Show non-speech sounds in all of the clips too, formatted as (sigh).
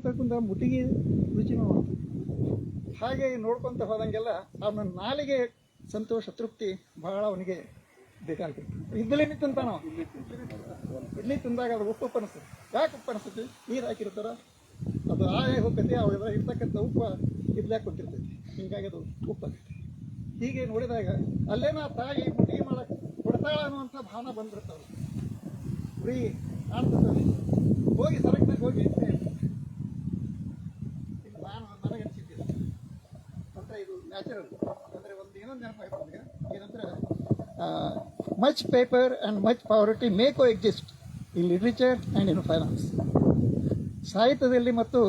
ಅಂತಕ್ಕಂಥ ಮುಟಿಗೆ ರುಚಿನೂ ಹಾಗೆ ನೋಡ್ಕೊತ ಹೋದಂಗೆಲ್ಲ ಅವನ ನಾಲಿಗೆ ಸಂತೋಷ, ತೃಪ್ತಿ ಬಹಳ ಅವನಿಗೆ ಬೇಕಾಗ್ತಿತ್ತು ಇದ್ದಲೇನೆ ತಿಂತಾನ ಅವ. ಇಡ್ಲಿ ತಿಂದಾಗ ಅದು ಉಪ್ಪು ಅನಿಸ್ತದೆ ಯಾಕೆ ಉಪ್ಪು ಅನಿಸ್ತೈತಿ ನೀರು ಹಾಕಿರ್ತಾರ, ಅದು ಆಯ ಹೋಗ್ತೈತಿ ಅವಾಗ ಇರ್ತಕ್ಕಂಥ ಉಪ್ಪು ಇದ್ಲಾಕೆ ಕೊಟ್ಟಿರ್ತೈತಿ ಹಿಂಗಾಗಿ ಅದು ಉಪ್ಪು ಆಗ್ತೈತಿ. ಹೀಗೆ ನೋಡಿದಾಗ ಅಲ್ಲೇನ ತಾಯಿ ಮುಟ್ಟಿಗೆ ಮಾಡಕ್ಕೆ ಕೊಡ್ತಾಳ ಅನ್ನುವಂಥ ಭಾವನೆ ಬಂದಿರ್ತಾವೆ ಉರಿ ಕಾಣ್ತದೆ ಹೋಗಿ ಸರಕ್ನಾಗ ಹೋಗಿ ಇದು ನಾನು ನನಗೆ ಅನಿಸಿದ್ದಿಲ್ಲ ಅಂದ್ರೆ ಒಂದು ಇನ್ನೊಂದು ಏನಂದ್ರೆ much paper and much poverty may coexist in literature and in finance ಸಾಹಿತ್ಯದಲ್ಲಿ ಮತ್ತು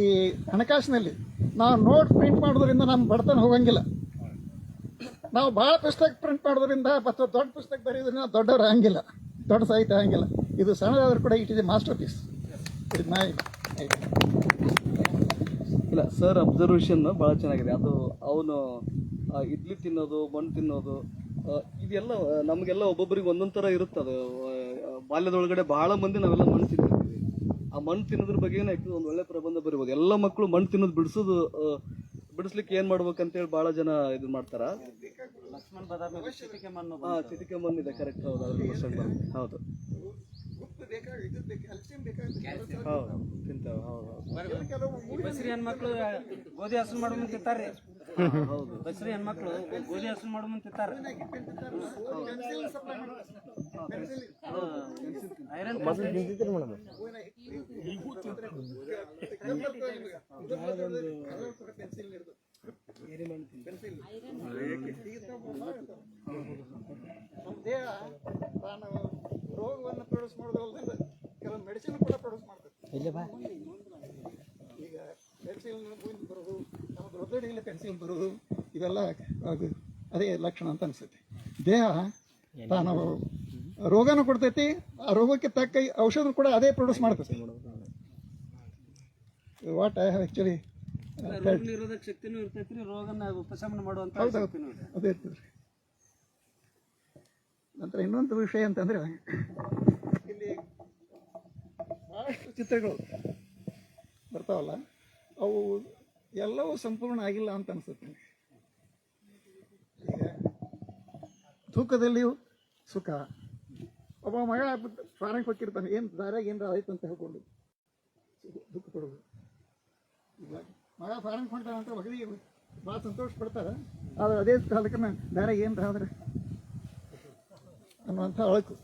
ಈ ಹಣಕಾಸಿನಲ್ಲಿ ನಾವು ನೋಟ್ ಪ್ರಿಂಟ್ ಮಾಡೋದ್ರಿಂದ ನಮ್ಮ ಬಡತನ ಹೋಗಂಗಿಲ್ಲ. ನಾವು ಭಾಳ ಪುಸ್ತಕ ಪ್ರಿಂಟ್ ಮಾಡೋದ್ರಿಂದ ಅಥವಾ ದೊಡ್ಡ ಪುಸ್ತಕ ಬರೆಯೋದ್ರಿಂದ ದೊಡ್ಡವ್ರು ಆಗಂಗಿಲ್ಲ. ದೊಡ್ಡ ಸಾಹಿತ್ಯ ಹಂಗಿಲ್ಲ ಇದು ಸಣ್ಣದಾದರೂ ಕೂಡ it is a masterpiece ಇದು ಮೈ ಇಲ್ಲ ಸರ್ ಅಬ್ಸರ್ವೇಷನ್ ಭಾಳ ಚೆನ್ನಾಗಿದೆ. ಅದು ಅವನು ಇಡ್ಲಿ ತಿನ್ನೋದು ಮಣ್ಣು ತಿನ್ನೋದು ಇದೆಲ್ಲ ನಮಗೆಲ್ಲ ಒಬ್ಬೊಬ್ಬರಿಗೆ ಒಂದೊಂದು ಥರ ಇರುತ್ತೆ ಅದು. ಬಾಲ್ಯದೊಳಗಡೆ ಭಾಳ ಮಂದಿ ನಾವೆಲ್ಲ ಮಣ್ಣು ತಿಂದಿರ್ತೀವಿ ಆ ಮಣ್ಣು ತಿನ್ನೋದ್ರ ಬಗ್ಗೆ ಒಂದು ಒಳ್ಳೆ ಪ್ರಬಂಧ ಬರಿಬೋದು. ಎಲ್ಲ ಮಕ್ಕಳು ಮಣ್ಣು ತಿನ್ನೋದು ಬಿಡಿಸೋದು ಬಿಡಿಸ್ಲಿಕ್ಕೆ ಏನು ಮಾಡ್ಬೇಕಂತೇಳಿ ಭಾಳ ಜನ ಇದು ಮಾಡ್ತಾರ. ಲಕ್ಷ್ಮಣ್ ಚಿಟಿಕೆ ಮಣ್ಣು ಹಾಂ ಚಿಟಿಕೆ ಮಣ್ಣು ಇದೆ. ಕರೆಕ್ಟ್ ಹೌದು ಹೌದು. ಬೇಕಾಗ ಇದು ಬೇಕು ಕ್ಯಾಲ್ಸಿಯಂ. ಬೇಕಾಗುತ್ತೆ ಹೌದು ತಿಂತೇವೆ ಹೌದು ಹೌದು. ಕೆಲವು ಬಸ್ರಿ ಹೆಣ್ಮಕ್ಳು ಗೋಧಿ ಹಸನ್ ಮಾಡೋ ಮುಂದೆ ತಿಂತಾರ್ರಿ ಹೌದು ಬಸ್ರಿ ಹೆಣ್ಮಕ್ಳು ಗೋಧಿ ಹಸನ್ ಮಾಡೋ ಮುಂದೆ ತಿಂತಾರ ಐರನ್ ನಮ್ಮ ದೇಹ ತಾನು ರೋಗವನ್ನು ಪ್ರೊಡ್ಯೂಸ್ ಮಾಡೋದಲ್ಲದೆ ಕೆಲವು ಮೆಡಿಸಿನ್ ಕೂಡ ಪ್ರೊಡ್ಯೂಸ್ ಮಾಡ್ತದೆ. ಈಗ ಪೆನ್ಸಿಲ್ ಬರೋದು ನಮ್ಮ ದೊಡ್ಡ ಪೆನ್ಸಿಲ್ ಬರೋದು ಇವೆಲ್ಲ ಅದು ಅದೇ ಲಕ್ಷಣ ಅಂತ ಅನಿಸುತ್ತೆ. ದೇಹ ತಾನು ರೋಗನೂ ಕೊಡ್ತೈತಿ ಆ ರೋಗಕ್ಕೆ ತಕ್ಕ ಔಷಧ ಕೂಡ ಅದೇ ಪ್ರೊಡ್ಯೂಸ್ ಮಾಡ್ತೈತಿ. ವಾಟ್ ಐ ಹ್ಯಾವ್ ಆ್ಯಕ್ಚುಲಿ ರೋಗ ನಿರೋಧಕ ಶಕ್ತಿನೂ ಇರ್ತೈತಿ ರೋಗನ ಉಪಶಮನ ಶಕ್ತಿನೂ ಅದೇ ಇರ್ತದೆ ನಂತರ ಇನ್ನೊಂದು ವಿಷಯ ಅಂತಂದ್ರೆ, ಇಲ್ಲಿ ಭಾಳಷ್ಟು ಚಿತ್ರಗಳು ಬರ್ತಾವಲ್ಲ, ಅವು ಎಲ್ಲವೂ ಸಂಪೂರ್ಣ ಆಗಿಲ್ಲ ಅಂತ ಅನ್ಸುತ್ತೆ. ತೂಕದಲ್ಲಿಯೂ ಸುಖ. ಒಬ್ಬ ಮಗ ಫಾರಂಗ್ ಹೋಗಿರ್ತಾನೆ ಏನು ದಾರ್ಯಾಗ ಏನಾರ ಆಯ್ತು ಅಂತ ಹೇಳ್ಕೊಂಡು ದುಃಖ ಪಡೋದು. ಮಗ ಫಾರಂಗ್ ಅಂತ ಮಗಳಿಗೆ ಭಾಳ ಸಂತೋಷ ಪಡ್ತಾರೆ, ಆದ್ರೆ ಅದೇ ಕಾಲಕ್ಕೆ ದಾರಿಯಾಗಿ ಏನಾರ ಆದ್ರೆ ಅನ್ನುವಂಥ ಅಳಕು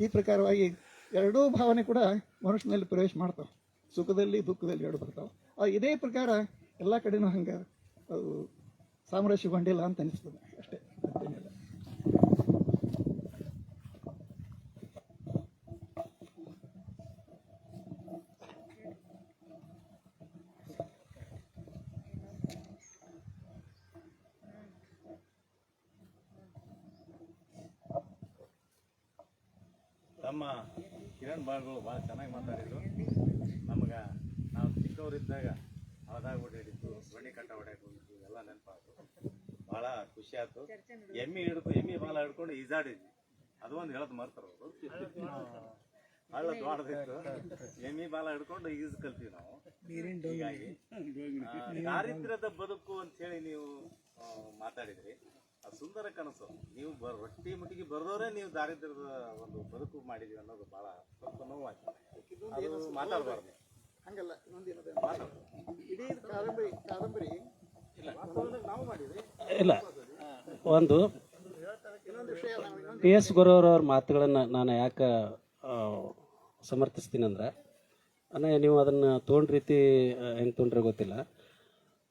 ಈ ಪ್ರಕಾರವಾಗಿ ಎರಡೂ ಭಾವನೆ ಕೂಡ ಮನುಷ್ಯನಲ್ಲಿ ಪ್ರವೇಶ ಮಾಡ್ತಾವೆ. ಸುಖದಲ್ಲಿ, ದುಃಖದಲ್ಲಿ ಎರಡು ಬರ್ತಾವೆ. ಆ ಇದೇ ಪ್ರಕಾರ ಎಲ್ಲ ಕಡೆನೂ ಹಂಗೆ ಸಾಮರಸ್ಯಗೊಂಡಿಲ್ಲ ಅಂತ ಅನಿಸ್ತದೆ ಅಷ್ಟೇ. ತಮ್ಮ ಕಿರಣ್ ಬಾಳ್ಗಳು ಭಾಳ ಚೆನ್ನಾಗಿ ಮಾತಾಡಿದ್ರು. ನಮಗೆ ನಾವು ಚಿಕ್ಕವರಿದ್ದಾಗ ಹೊಲದಾಗ ಓಡಾಡಿದ್ದು ಬಣ್ಣಿ ಕಟ್ಟ ಓಡಾಡಿದ್ದು ಎಲ್ಲ ನೆನಪಾಯ್ತು. ಭಾಳ ಖುಷಿ ಆಯ್ತು. ಎಮ್ಮಿ ಹಿಡ್ಕೊ ಎಮ್ಮಿ ಬಾಲ ಹಿಡ್ಕೊಂಡು ಈಜಾಡಿದ್ವಿ. ಅದು ಒಂದು ಹೇಳೋದು ಮರ್ತಾರೆ ಅವರು. ಹಳ್ಳ ದೊಡ್ಡದಿತ್ತು. ಎಮ್ಮಿ ಬಾಲ ಹಿಡ್ಕೊಂಡು ಈಜು ಕಲ್ತೀವಿ ನಾವು. ಹೀಗಾಗಿ ದಾರಿದ್ರ್ಯದ ಬದುಕು ಅಂತ ಹೇಳಿ ನೀವು ಮಾತಾಡಿದ್ರಿ. ಸುಂದರ ಕನಸು. ನೀವು ಬ ರೊಟ್ಟಿ ಮುಟ್ಟಿಗೆ ಬರ್ದವರೇ ನೀವು ದಾರಿದ್ರ್ಯದ ಒಂದು ಬದುಕು ಮಾಡಿದೀವಿ ಅನ್ನೋದು ಬಹಳ ಸ್ವಲ್ಪ ನೋವಾಗಿದೆ ಅದು ಮಾತಾಡಬಾರ್ದು. ಹಂಗಲ್ಲ ಇನ್ನೊಂದೇನದ ಇಡೀ ಕಾದಂಬರಿ ಕಾದಂಬರಿ ನಾವು ಮಾಡಿದ್ವಿ ಇಲ್ಲ. ಒಂದು ಪಿ ಎಸ್ ಗುರುವರವ್ರ ಮಾತುಗಳನ್ನು ನಾನು ಯಾಕೆ ಸಮರ್ಥಿಸ್ತೀನಿ ಅಂದ್ರೆ ಅನ್ನ ನೀವು ಅದನ್ನು ತೊಗೊಂಡ ರೀತಿ ಹೆಂಗೆ ತೊಗೊಂಡ್ರೆ ಗೊತ್ತಿಲ್ಲ.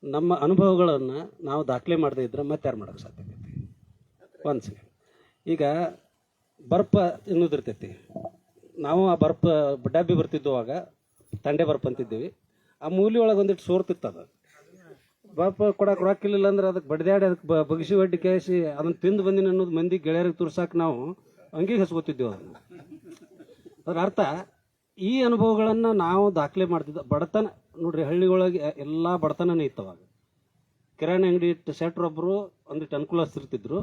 ನಮ್ಮ ಅನುಭವಗಳನ್ನು ನಾವು ದಾಖಲೆ ಮಾಡದೇ ಇದ್ರೆ ಮತ್ತೆ ಯಾರು ಮಾಡೋಕ್ಕೆ ಸಾಧ್ಯತೆ ಒಂದು ಈಗ ಬರ್ಪ ಅನ್ನೋದಿರ್ತೈತಿ ನಾವು ಆ ಬರ್ಪ ಡಬ್ಬಿ ಬರ್ತಿದ್ದುವಾಗ ತಂಡೆ ಬರ್ಪ ಅಂತಿದ್ದೀವಿ. ಆ ಮೂಲಿ ಒಳಗೆ ಒಂದಿಟ್ಟು ಸೋರ್ತಿತ್ತದು ಬರ್ಪ ಕೊಡಕ್ಕೆ ರೊಕ್ಕಿಲ್ಲ ಅಂದ್ರೆ ಅದಕ್ಕೆ ಬಡ್ದಾಡಿ ಅದಕ್ಕೆ ಬಗ್ಸಿ ಒಡ್ಡಿ ಕೇಳಿಸಿ ಅದನ್ನ ತಿಂದು ಬಂದಿನ ಅನ್ನೋದು ಮಂದಿ ಗೆಳೆಯರಿಗೆ ತೋರ್ಸಕ್ಕೆ ನಾವು ಅಂಗಿಗೆ ಹಸ್ಕೋತಿದ್ದೇವೆ ಅದನ್ನು ಅದ್ರ ಅರ್ಥ, ಈ ಅನುಭವಗಳನ್ನು ನಾವು ದಾಖಲೆ ಮಾಡ್ತಿದ್ದ ಬಡತನ, ನೋಡ್ರಿ ಹಳ್ಳಿಯೊಳಗೆ ಎಲ್ಲ ಬಡತನನೇ ಇತ್ತವಾಗ ಕಿರಾಣಿ ಅಂಗಡಿ ಇಟ್ಟು ಶೆಟ್ರೊಬ್ಬರು ಒಂದಿಟ್ಟು ಅನುಕೂಲಸ್ತಿರ್ತಿದ್ರು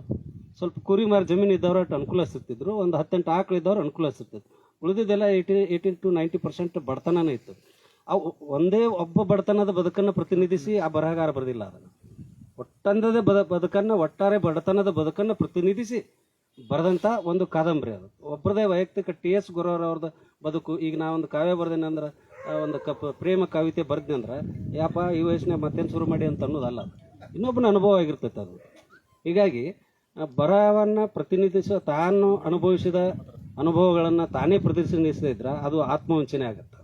ಸ್ವಲ್ಪ ಕುರಿ ಮಾರಿ ಜಮೀನು ಇದ್ದವ್ರು ಅಷ್ಟು ಅನುಕೂಲಸ್ತಿರ್ತಿದ್ರು ಒಂದು ಹತ್ತೆಂಟು ಆಕಳು ಇದ್ದವ್ರು ಅನುಕೂಲ ಸಿಗ್ತಿತ್ತು. ಉಳಿದಿದ್ದೆಲ್ಲ eighty eighteen to ninety percent ಬಡತನನೇ ಇತ್ತು. ಅವು ಒಂದೇ ಒಬ್ಬ ಬಡತನದ ಬದುಕನ್ನು ಪ್ರತಿನಿಧಿಸಿ ಆ ಬರಹಗಾರ ಬರೆದಿಲ್ಲ ಅದನ್ನು. ಒಟ್ಟಂದದ ಬದ, ಬದುಕನ್ನು, ಒಟ್ಟಾರೆ ಬಡತನದ ಬದುಕನ್ನು ಪ್ರತಿನಿಧಿಸಿ ಬರೆದಂಥ ಒಂದು ಕಾದಂಬರಿ ಅದು. ಒಬ್ಬರದೇ ವೈಯಕ್ತಿಕ ಟಿ ಎಸ್ ಗುರವರವ್ರದ್ದು ಬದುಕು. ಈಗ ನಾವೊಂದು ಕಾವ್ಯ ಬರೆದೇನೆ ಅಂದ್ರೆ ಒಂದು ಕಪ್, ಪ್ರೇಮ ಕವಿತೆ ಅಂದ್ರೆ, ಯಾಪ, ಈ ವಯಸ್ಸಿನ ಮತ್ತೇನು ಶುರು ಮಾಡಿ ಅಂತ ಅನ್ನೋದಲ್ಲ ಇನ್ನೊಬ್ಬನ ಅನುಭವ ಆಗಿರ್ತೈತೆ ಅದು. ಹೀಗಾಗಿ ಆ ಬರಹವನ್ನು ಪ್ರತಿನಿಧಿಸುವ ತಾನು ಅನುಭವಿಸಿದ ಅನುಭವಗಳನ್ನು ತಾನೇ ಪ್ರತಿನಿಧಿಸಿದ್ರೆ ಅದು ಆತ್ಮವಂಚನೆ ಆಗುತ್ತೆ.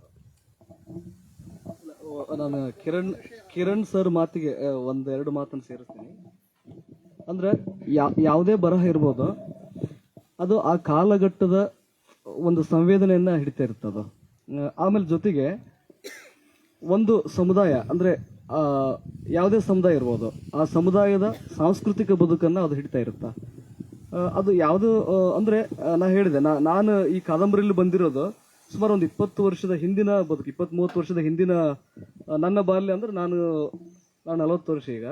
ನಾನು ಕಿರಣ್ ಕಿರಣ್ ಸರ್ ಮಾತಿಗೆ ಒಂದೆರಡು ಮಾತನ್ನು ಸೇರಿಸ್ತೀನಿ. ಅಂದ್ರೆ, ಯಾ- ಯಾವುದೇ ಬರಹ ಇರ್ಬೋದು, ಅದು ಆ ಕಾಲಘಟ್ಟದ ಒಂದು ಸಂವೇದನೆಯನ್ನು ಹಿಡಿತಾ ಇರ್ತದೆ. ಆಮೇಲೆ ಜೊತೆಗೆ, ಒಂದು ಸಮುದಾಯ, ಅಂದ್ರೆ ಯಾವುದೇ ಸಮುದಾಯ ಇರ್ಬೋದು, ಆ ಸಮುದಾಯದ ಸಾಂಸ್ಕೃತಿಕ ಬದುಕನ್ನು ಅದು ಹಿಡಿತಾ ಇರುತ್ತ? ಅದು ಯಾವುದು ಅಂದರೆ ನಾ ಹೇಳಿದೆ, ನಾ, ನಾನು ಈ ಕಾದಂಬರಿಯಲ್ಲಿ ಬಂದಿರೋದು ಸುಮಾರು ಒಂದು ಇಪ್ಪತ್ತು ವರ್ಷದ ಹಿಂದಿನ ಬದುಕು ಇಪ್ಪತ್ತು ಮೂವತ್ತು ವರ್ಷದ ಹಿಂದಿನ ನನ್ನ ಬಾಲ್ಯ ಅಂದ್ರೆ ನಾನು ನಾನು ನಲವತ್ತು ವರ್ಷ ಈಗ.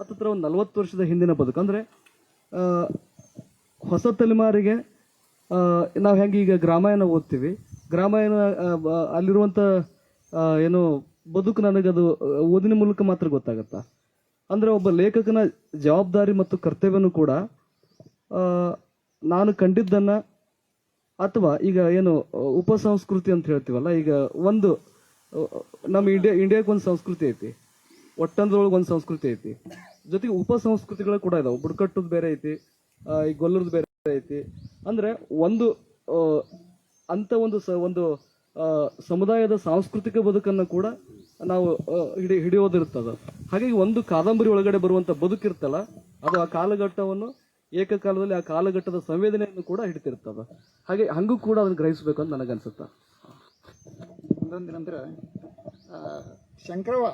ಹತ್ತತ್ರ ಒಂದು ನಲವತ್ತು ವರ್ಷದ ಹಿಂದಿನ ಬದುಕು, ಅಂದರೆ ಹೊಸ ತಲೆಮಾರಿಗೆ ನಾವು ಹೆಂಗೆ ಈಗ ಗ್ರಾಮಾಯಣ ಓದ್ತೀವಿ. ಗ್ರಾಮಾಯಣ ಅಲ್ಲಿರುವಂಥ ಏನು ಬದುಕು ನನಗದು ಓದಿನ ಮೂಲಕ ಮಾತ್ರ ಗೊತ್ತಾಗತ್ತಾ? ಅಂದ್ರೆ ಒಬ್ಬ ಲೇಖಕನ ಜವಾಬ್ದಾರಿ ಮತ್ತು ಕರ್ತವ್ಯನೂ ಕೂಡ ನಾನು ಕಂಡಿದ್ದನ್ನ, ಅಥವಾ ಈಗ ಏನು ಉಪ ಉಪಸಂಸ್ಕೃತಿ ಅಂತ ಹೇಳ್ತೀವಲ್ಲ, ಈಗ ಒಂದು ನಮ್ಮ ಇಂಡಿಯಾ ಇಂಡಿಯಾಕ್ಕೆ ಒಂದು ಸಂಸ್ಕೃತಿ ಐತಿ. ಒಟ್ಟಂದ್ರೊಳಗೆ ಒಂದು ಸಂಸ್ಕೃತಿ ಐತಿ. ಜೊತೆಗೆ ಉಪ ಸಂಸ್ಕೃತಿಗಳು ಕೂಡ ಇದಾವೆ. ಬುಡಕಟ್ಟದ್ ಬೇರೆ ಐತಿ ಈ ಗೊಲ್ಲರದ್ ಬೇರೆ ಐತಿ. ಅಂದ್ರೆ ಒಂದು ಅಂತ ಒಂದು ಸ, ಒಂದು ಸಮುದಾಯದ ಸಾಂಸ್ಕೃತಿಕ ಬದುಕನ್ನು ಕೂಡ ನಾವು ಹಿಡಿ ಹಿಡಿಯೋದಿರ್ತದ ಹಾಗಾಗಿ ಒಂದು ಕಾದಂಬರಿ ಒಳಗಡೆ ಬರುವಂಥ ಬದುಕಿರ್ತಲ್ಲ ಅದು ಆ ಕಾಲಘಟ್ಟವನ್ನು ಏಕಕಾಲದಲ್ಲಿ ಆ ಕಾಲಘಟ್ಟದ ಸಂವೇದನೆಯನ್ನು ಕೂಡ ಹಿಡಿತಿರ್ತದ ಹಾಗೆ ಹಂಗೂ ಕೂಡ ಅದನ್ನು ಗ್ರಹಿಸಬೇಕು ಅಂತ ನನಗನ್ಸುತ್ತ. ಒಂದೊಂದಿನಂದ್ರೆ ಆ, ಶಂಕರವ್ವ